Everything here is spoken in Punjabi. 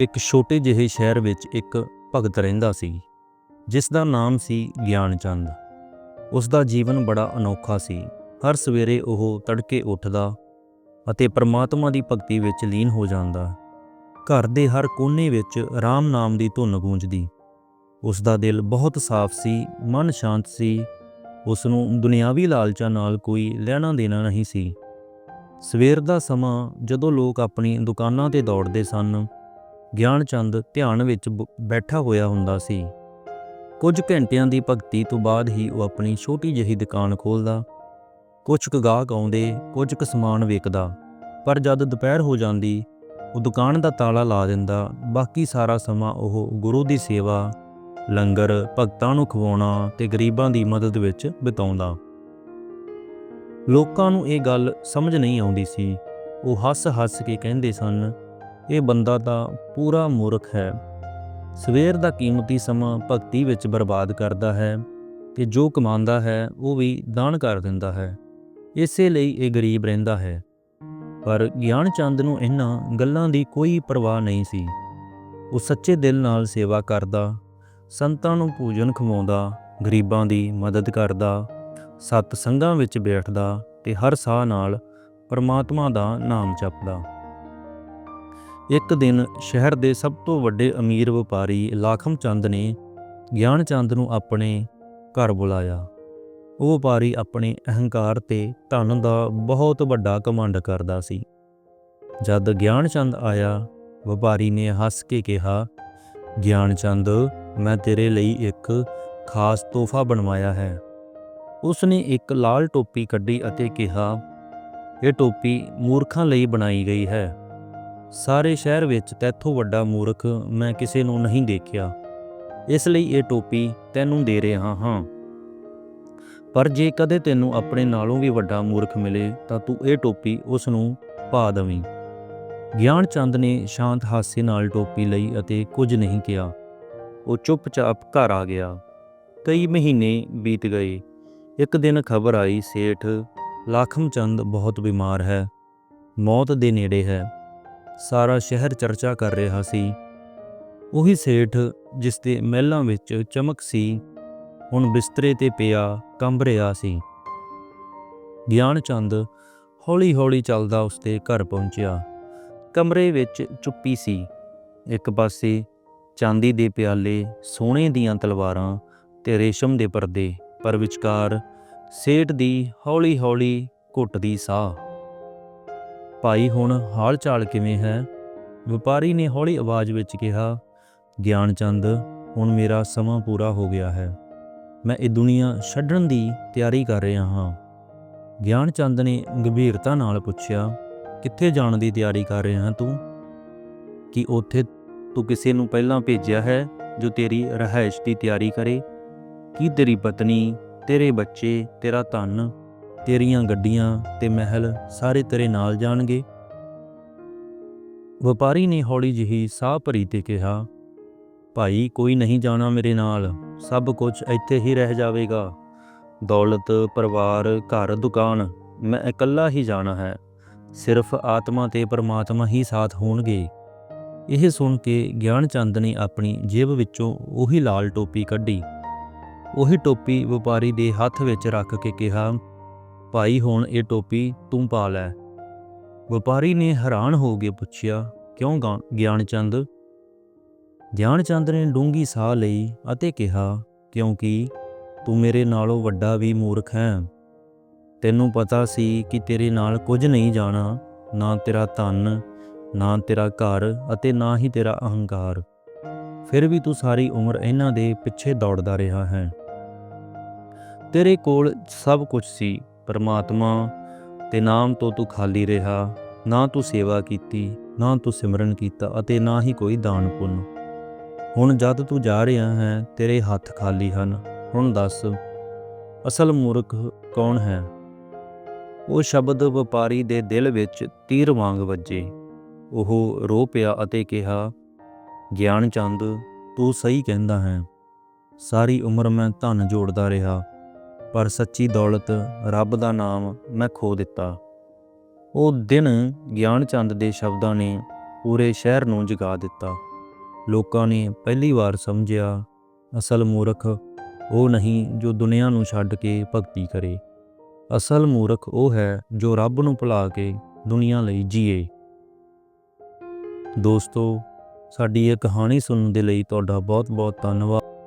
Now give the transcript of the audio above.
ਇੱਕ ਛੋਟੇ ਜਿਹੇ ਸ਼ਹਿਰ ਵਿੱਚ ਇੱਕ ਭਗਤ ਰਹਿੰਦਾ ਸੀ, ਜਿਸ ਦਾ ਨਾਮ ਸੀ ਗਿਆਨ ਚੰਦ ਉਸ ਦਾ ਜੀਵਨ ਬੜਾ ਅਨੋਖਾ ਸੀ। ਹਰ ਸਵੇਰੇ ਉਹ ਤੜਕੇ ਉੱਠਦਾ ਅਤੇ ਪ੍ਰਮਾਤਮਾ ਦੀ ਭਗਤੀ ਵਿੱਚ ਲੀਨ ਹੋ ਜਾਂਦਾ। ਘਰ ਦੇ ਹਰ ਕੋਨੇ ਵਿੱਚ ਰਾਮ ਨਾਮ ਦੀ ਧੁਨ ਗੂੰਜਦੀ। ਉਸ ਦਾ ਦਿਲ ਬਹੁਤ ਸਾਫ਼ ਸੀ, ਮਨ ਸ਼ਾਂਤ ਸੀ। ਉਸ ਨੂੰ ਦੁਨਿਆਵੀ ਲਾਲਚਾਂ ਨਾਲ ਕੋਈ ਲੈਣਾ ਦੇਣਾ ਨਹੀਂ ਸੀ। ਸਵੇਰ ਦਾ ਸਮਾਂ ਜਦੋਂ ਲੋਕ ਆਪਣੀ ਦੁਕਾਨਾਂ ਤੇ ਦੌੜਦੇ ਸਨ ਗਿਆਨ ਚੰਦ ਧਿਆਨ ਵਿੱਚ ਬ- ਬੈਠਾ ਹੋਇਆ ਹੁੰਦਾ ਸੀ। ਕੁਝ ਘੰਟਿਆਂ ਦੀ ਭਗਤੀ ਤੋਂ ਬਾਅਦ ਹੀ ਉਹ ਆਪਣੀ ਛੋਟੀ ਜਿਹੀ ਦੁਕਾਨ ਖੋਲ੍ਹਦਾ। ਕੁਝ ਕੁ ਗਾਹਕ ਆਉਂਦੇ, ਕੁਝ ਕੁ ਸਮਾਨ ਵੇਚਦਾ ਪਰ ਜਦ ਦੁਪਹਿਰ ਹੋ ਜਾਂਦੀ, ਉਹ ਦੁਕਾਨ ਦਾ ਤਾਲਾ ਲਾ ਦਿੰਦਾ। ਬਾਕੀ ਸਾਰਾ ਸਮਾਂ ਉਹ ਗੁਰੂ ਦੀ ਸੇਵਾ, ਲੰਗਰ, ਭਗਤਾਂ ਨੂੰ ਖਵਾਉਣਾ ਤੇ ਗਰੀਬਾਂ ਦੀ ਮਦਦ ਵਿੱਚ ਬਿਤਾਉਂਦਾ। ਲੋਕਾਂ ਨੂੰ ਇਹ ਗੱਲ ਸਮਝ ਨਹੀਂ ਆਉਂਦੀ ਸੀ। ਉਹ ਹੱਸ-ਹੱਸ ਕੇ ਕਹਿੰਦੇ ਸਨ ਇਹ ਬੰਦਾ ਤਾਂ ਪੂਰਾ ਮੂਰਖ ਹੈ। ਸਵੇਰ ਦਾ ਕੀਮਤੀ ਸਮਾਂ ਭਗਤੀ ਵਿੱਚ ਬਰਬਾਦ ਕਰਦਾ ਹੈ ਤੇ ਜੋ ਕਮਾਉਂਦਾ ਹੈ, ਉਹ ਵੀ ਦਾਨ ਕਰ ਦਿੰਦਾ ਹੈ। ਇਸੇ ਲਈ ਇਹ ਗਰੀਬ ਰਹਿੰਦਾ ਹੈ। ਪਰ ਗਿਆਨ ਚੰਦ ਨੂੰ ਇਹਨਾਂ ਗੱਲਾਂ ਦੀ ਕੋਈ ਪਰਵਾਹ ਨਹੀਂ ਸੀ। ਉਹ ਸੱਚੇ ਦਿਲ ਨਾਲ ਸੇਵਾ ਕਰਦਾ, ਸੰਤਾਂ ਨੂੰ ਪੂਜਨ ਖਵਾਉਂਦਾ, ਗਰੀਬਾਂ ਦੀ ਮਦਦ ਕਰਦਾ, ਸਤ ਸੰਗਾਂ ਵਿੱਚ ਬੈਠਦਾ ਤੇ ਹਰ ਸਾਹ ਨਾਲ ਪਰਮਾਤਮਾ ਦਾ ਨਾਮ ਜਪਦਾ। ਇੱਕ ਦਿਨ ਸ਼ਹਿਰ ਦੇ ਸਭ ਤੋਂ ਵੱਡੇ ਅਮੀਰ ਵਪਾਰੀ ਲਾਖਮ ਚੰਦ ਨੇ ਗਿਆਨ ਚੰਦ ਨੂੰ ਆਪਣੇ ਘਰ ਬੁਲਾਇਆ। ਉਹ ਵਪਾਰੀ ਆਪਣੇ ਅਹੰਕਾਰ ਤੇ ਧਨ ਦਾ ਬਹੁਤ ਵੱਡਾ ਕਮੰਡ ਕਰਦਾ ਸੀ। ਜਦ ਗਿਆਨ ਚੰਦ ਆਇਆ, ਵਪਾਰੀ ਨੇ ਹੱਸ ਕੇ ਕਿਹਾ, ਗਿਆਨ ਚੰਦ, ਮੈਂ ਤੇਰੇ ਲਈ ਇੱਕ ਖਾਸ ਤੋਹਫਾ ਬਣਵਾਇਆ ਹੈ। ਉਸ ਨੇ ਇੱਕ ਲਾਲ ਟੋਪੀ ਕੱਢੀ ਅਤੇ ਕਿਹਾ, ਇਹ ਟੋਪੀ ਮੂਰਖਾਂ ਲਈ ਬਣਾਈ ਗਈ ਹੈ। ਸਾਰੇ ਸ਼ਹਿਰ ਵਿੱਚ ਤੈਥੋਂ ਵੱਡਾ ਮੂਰਖ ਮੈਂ ਕਿਸੇ ਨੂੰ ਨਹੀਂ ਦੇਖਿਆ। ਇਸ ਲਈ ਇਹ ਟੋਪੀ ਤੈਨੂੰ ਦੇ ਰਿਹਾ ਹਾਂ। ਪਰ ਜੇ ਕਦੇ ਤੈਨੂੰ ਆਪਣੇ ਨਾਲੋਂ ਵੀ ਵੱਡਾ ਮੂਰਖ ਮਿਲੇ ਤਾਂ ਤੂੰ ਇਹ ਟੋਪੀ ਉਸ ਨੂੰ ਪਾ ਦਵੀਂ। ਗਿਆਨ ਚੰਦ ਨੇ ਸ਼ਾਂਤ ਹਾਸੇ ਨਾਲ ਟੋਪੀ ਲਈ ਅਤੇ ਕੁਝ ਨਹੀਂ ਕਿਹਾ। ਉਹ ਚੁੱਪਚਾਪ ਘਰ ਆ ਗਿਆ। ਕਈ ਮਹੀਨੇ ਬੀਤ ਗਏ। ਇੱਕ ਦਿਨ ਖਬਰ ਆਈ, ਸੇਠ, ਲਾਖਮ ਚੰਦ ਬਹੁਤ ਬਿਮਾਰ ਹੈ। ਮੌਤ ਦੇ ਨੇੜੇ ਹੈ। ਸਾਰਾ ਸ਼ਹਿਰ ਚਰਚਾ ਕਰ ਰਿਹਾ ਸੀ। ਉਹੀ ਸੇਠ ਜਿਸ ਦੇ ਮਹਿਲਾਂ ਵਿੱਚ ਚਮਕ ਸੀ, ਹੁਣ ਬਿਸਤਰੇ ਤੇ ਪਿਆ ਕੰਬ ਰਿਹਾ ਸੀ। ਗਿਆਨ ਚੰਦ ਹੌਲੀ-ਹੌਲੀ ਚੱਲਦਾ ਉਸਦੇ ਘਰ ਪਹੁੰਚਿਆ। ਕਮਰੇ ਵਿੱਚ ਚੁੱਪੀ ਸੀ। ਇੱਕ ਪਾਸੇ ਚਾਂਦੀ ਦੇ ਪਿਆਲੇ, ਸੋਨੇ ਦੀਆਂ ਤਲਵਾਰਾਂ ਤੇ ਰੇਸ਼ਮ ਦੇ ਪਰਦੇ, ਪਰ ਵਿਚਕਾਰ ਸੇਠ ਦੀ ਹੌਲੀ-ਹੌਲੀ ਘੁੱਟਦੀ ਸਾਹ। ਭਾਈ ਹੁਣ ਹਾਲ ਚਾਲ ਕਿਵੇਂ ਹੈ? ਵਪਾਰੀ ਨੇ ਹੌਲੀ ਆਵਾਜ਼ ਵਿੱਚ ਕਿਹਾ, ਗਿਆਨ ਚੰਦ, ਹੁਣ ਮੇਰਾ ਸਮਾਂ ਪੂਰਾ ਹੋ ਗਿਆ ਹੈ। ਮੈਂ ਇਹ ਦੁਨੀਆ ਛੱਡਣ ਦੀ ਤਿਆਰੀ ਕਰ ਰਿਹਾ ਹਾਂ। ਗਿਆਨ ਚੰਦ ਨੇ ਗੰਭੀਰਤਾ ਨਾਲ ਪੁੱਛਿਆ, ਕਿੱਥੇ ਜਾਣ ਦੀ ਤਿਆਰੀ ਕਰ ਰਿਹਾ ਹੈ ਤੂੰ? ਕਿ ਉੱਥੇ ਤੂੰ ਕਿਸੇ ਨੂੰ ਪਹਿਲਾਂ ਭੇਜਿਆ ਹੈ ਜੋ ਤੇਰੀ ਰਹਿائش ਦੀ ਤਿਆਰੀ ਕਰੇ? ਕੀ ਤੇਰੀ ਪਤਨੀ, ਤੇਰੇ ਬੱਚੇ, ਤੇਰਾ ਧਨ ਤੇਰੀਆਂ ਗੱਡੀਆਂ ਤੇ ਮਹਿਲ ਸਾਰੇ ਤੇਰੇ ਨਾਲ ਜਾਣਗੇ। ਵਪਾਰੀ ਨੇ ਹੌਲੀ ਜਿਹੀ ਸਾਹ ਭਰੀ ਤੇ ਕਿਹਾ, ਭਾਈ, ਕੋਈ ਨਹੀਂ ਜਾਣਾ ਮੇਰੇ ਨਾਲ। ਸਭ ਕੁਝ ਇੱਥੇ ਹੀ ਰਹਿ ਜਾਵੇਗਾ। ਦੌਲਤ, ਪਰਿਵਾਰ, ਘਰ, ਦੁਕਾਨ, ਮੈਂ ਇਕੱਲਾ ਹੀ ਜਾਣਾ ਹੈ। ਸਿਰਫ ਆਤਮਾ ਤੇ ਪਰਮਾਤਮਾ ਹੀ ਸਾਥ ਹੋਣਗੇ। ਇਹ ਸੁਣ ਕੇ ਗਿਆਨ ਚੰਦ ਨੇ ਆਪਣੀ ਜੇਬ ਵਿੱਚੋਂ ਉਹੀ ਲਾਲ ਟੋਪੀ ਕੱਢੀ। ਉਹੀ ਟੋਪੀ ਵਪਾਰੀ ਦੇ ਹੱਥ ਵਿੱਚ ਰੱਖ ਕੇ ਕਿਹਾ ਭਾਈ ਹੁਣ ਇਹ ਟੋਪੀ ਤੂੰ ਪਾ ਲੈ। ਵਪਾਰੀ ਨੇ ਹੈਰਾਨ ਹੋ ਕੇ ਪੁੱਛਿਆ, ਕਿਉਂ ਗਾ- ਗਿਆਨ ਚੰਦ ਗਿਆਨ ਚੰਦ ਨੇ ਡੂੰਗੀ ਸਾਹ ਲਈ ਅਤੇ ਕਿਹਾ, ਕਿਉਂਕਿ ਤੂੰ ਮੇਰੇ ਨਾਲੋਂ ਵੱਡਾ ਵੀ ਮੂਰਖ ਹੈ। ਤੈਨੂੰ ਪਤਾ ਸੀ ਕਿ ਤੇਰੇ ਨਾਲ ਕੁਝ ਨਹੀਂ ਜਾਣਾ, ਨਾ ਤੇਰਾ ਧਨ, ਨਾ ਤੇਰਾ ਘਰ ਅਤੇ ਨਾ ਹੀ ਤੇਰਾ ਅਹੰਕਾਰ। ਫਿਰ ਵੀ ਤੂੰ ਸਾਰੀ ਉਮਰ ਇਹਨਾਂ ਦੇ ਪਿੱਛੇ ਦੌੜਦਾ ਰਿਹਾ ਹੈ। ਤੇਰੇ ਕੋਲ ਸਭ ਕੁਝ ਸੀ। ਪਰਮਾਤਮਾ, ਤੇ ਨਾਮ ਤੋਂ ਤੂੰ ਖਾਲੀ ਰਿਹਾ, ਨਾ ਤੂੰ ਸੇਵਾ ਕੀਤੀ, ਨਾ ਤੂੰ ਸਿਮਰਨ ਕੀਤਾ ਅਤੇ ਨਾ ਹੀ ਕੋਈ ਦਾਨ ਪੁੰਨ। ਹੁਣ ਜਦ ਤੂੰ ਜਾ ਰਿਹਾ ਹੈ, ਤੇਰੇ ਹੱਥ ਖਾਲੀ ਹਨ। ਹੁਣ ਦੱਸ, ਅਸਲ ਮੂਰਖ ਕੌਣ ਹੈ? ਉਹ ਸ਼ਬਦ ਵਪਾਰੀ ਦੇ ਦਿਲ ਵਿੱਚ ਤੀਰ ਵਾਂਗ ਵੱਜੇ। ਉਹ ਰੋ ਪਿਆ ਅਤੇ ਕਿਹਾ, ਗਿਆਨ ਚੰਦ, ਤੂੰ ਸਹੀ ਕਹਿੰਦਾ ਹੈ। ਸਾਰੀ ਉਮਰ ਮੈਂ ਧਨ ਜੋੜਦਾ ਰਿਹਾ ਪਰ ਸੱਚੀ ਦੌਲਤ ਰੱਬ ਦਾ ਨਾਮ ਮੈਂ ਖੋ ਦਿੱਤਾ। ਉਹ ਦਿਨ ਗਿਆਨ ਚੰਦ ਦੇ ਸ਼ਬਦਾਂ ਨੇ ਪੂਰੇ ਸ਼ਹਿਰ ਨੂੰ ਜਗਾ ਦਿੱਤਾ। ਲੋਕਾਂ ਨੇ ਪਹਿਲੀ ਵਾਰ ਸਮਝਿਆ, ਅਸਲ ਮੂਰਖ ਉਹ ਨਹੀਂ ਜੋ ਦੁਨੀਆ ਨੂੰ ਛੱਡ ਕੇ ਭਗਤੀ ਕਰੇ। ਅਸਲ ਮੂਰਖ ਉਹ ਹੈ ਜੋ ਰੱਬ ਨੂੰ ਭੁਲਾ ਕੇ ਦੁਨੀਆ ਲਈ ਜੀਏ। ਦੋਸਤੋ, ਸਾਡੀ ਇਹ ਕਹਾਣੀ ਸੁਣਨ ਦੇ ਲਈ ਤੁਹਾਡਾ ਬਹੁਤ-ਬਹੁਤ ਧੰਨਵਾਦ।